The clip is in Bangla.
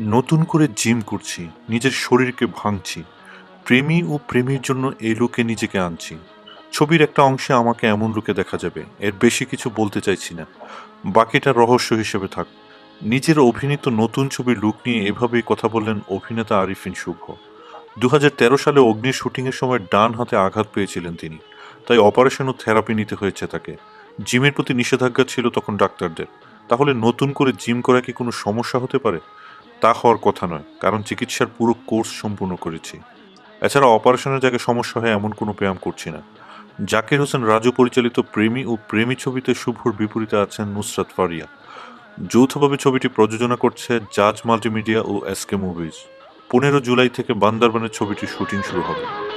নতুন করে জিম করছি, নিজের শরীরকে ভাঙছি, প্রেমী ও প্রেমীর জন্য এই লুকে নিজেকে আনছি। ছবির একটা অংশে আমাকে এমন লুকে দেখা যাবে, এর বেশি কিছু বলতে চাইছি না। বাকিটা রহস্য হিসেবে থাক। নিজের অভিনীত নতুন ছবির লুক নিয়ে এভাবেই কথা বললেন অভিনেতা আরিফিন শুভ দু হাজার তেরো সালে অগ্নির শুটিংয়ের সময় ডান হাতে আঘাত পেয়েছিলেন তিনি। তাই অপারেশন ও থেরাপি নিতে হয়েছে তাকে। জিমের প্রতি নিষেধাজ্ঞা ছিল তখন ডাক্তারদের। তাহলে নতুন করে জিম করা কি কোনো সমস্যা হতে পারে? তা হওয়ার কথা নয়, কারণ চিকিৎসার পুরো কোর্স সম্পূর্ণ করেছি। এছাড়া অপারেশনের জায়গায় সমস্যা হয় এমন কোনো ব্যায়াম করছি না। জাকির হোসেন রাজু পরিচালিত প্রেমী ও প্রেমী ছবিতে শুভর বিপরীতে আছেন নুসরাত ফারিয়া। যৌথভাবে ছবিটি প্রযোজনা করছে জাজ মাল্টিমিডিয়া ও এসকে মুভিজ। পনেরো জুলাই থেকে বান্দারবানের ছবিটির শুটিং শুরু হবে।